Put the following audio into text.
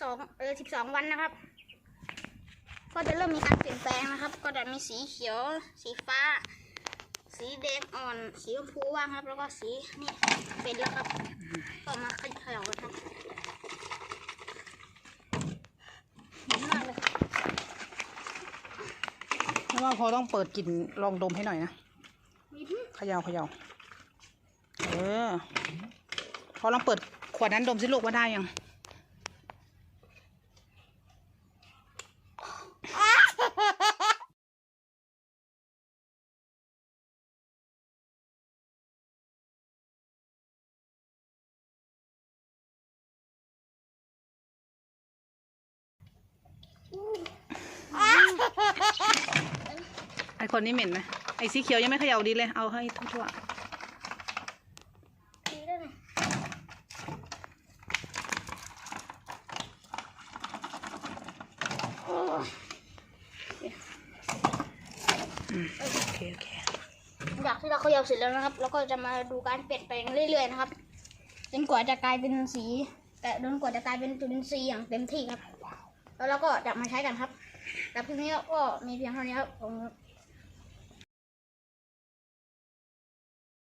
สองเออสิบสองวันนะครับ ก็จะเริ่มมีการเปลี่ยนแปลงนะครับ ก็จะมีสีเขียว สีฟ้า สีแดงอ่อน สีชมพูว่างครับ แล้วก็สีนี่เป็นแล้วครับก็มาเขย่ากันครับหอมมากเลยเพราะว่าพอต้องเปิดกลิ่นลองดมให้หน่อยนะมีที่เขยาเขยาเออ พอลองเปิดขวดนั้นดมสิลูกว่าได้ยังไอคนนี้เหม็นไหมไอสีเขียวยังไม่เขย่าดีเลย เอาให้ทั่วดีได้ไหม ๆอืม โอเคโอเคอยากที่เราเขย่าเสร็จแล้วนะครับ เราก็จะมาดูการเปลี่ยนแปลงเรื่อยๆนะครับจนกว่าจะกลายเป็นสี แต่จนกว่าจะกลายเป็นจุลินทรีย์อย่างเต็มที่ครับ แล้วเราก็จะมาใช้กันครับแต่คลิปนี้ก็มีเพียงเท่านี้ครับผม